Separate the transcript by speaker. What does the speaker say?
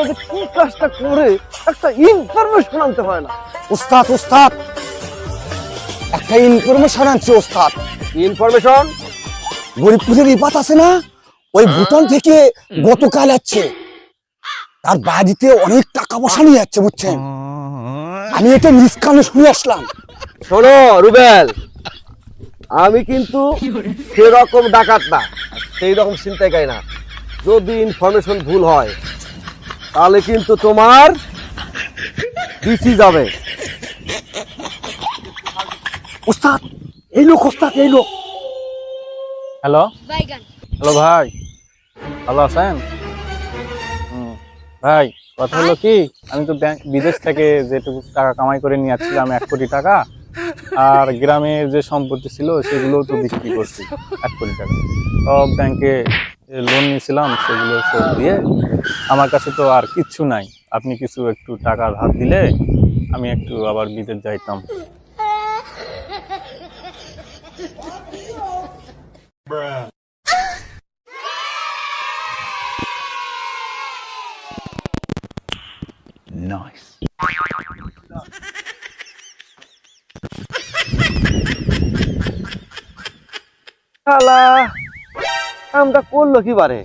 Speaker 1: আপনাদের কি কাজটা করে একটা ইনফরমেশন আনতে হয় না?
Speaker 2: উস্তাদ উস্তাদ একটা ইনফরমেশন আনছি ওস্তাদ।
Speaker 1: ইনফরমেশন
Speaker 2: গরিবপুরের ইপাত আছে না? ওই ভুটান থেকে গতকাল যাচ্ছে তার বাড়িতে অনেক টাকা পয়সা নিয়ে যাচ্ছে বুঝছেন? আমি এটা নিজ কানে শুনে আসলাম।
Speaker 1: শোনো রুবেল। আমি কিন্তু সেরকম ডাকাত না সেই রকম চিন্তাই না। যদি ইনফরমেশন ভুল হয় তাহলে কিন্তু তোমার বিসি যাবে।
Speaker 2: ওস্তাদ এই লোক ওস্তাদ এই লোক।
Speaker 3: হ্যালো? হ্যালো ভাই। ভালো আছেন? হুম, ভাই কথা হলো কি? আমি তো ব্যাংক বিদেশ থেকে যেটুকু টাকা কামাই করে নিয়ে আসছিলাম এক কোটি টাকা। আর গ্রামের যে সম্পত্তি ছিল সেগুলো তো বিক্রি করছি এক কোটি টাকা। সব ব্যাংকে লোন নিয়েছিলাম সেগুলো শোধ দিয়ে আমার কাছে তো আর কিচ্ছু নাই। আপনি কিছু একটু টাকা ধার দিলে আমি একটু আবার বিদেশ যাইতাম।
Speaker 1: শালা আমরা করল কি বারে?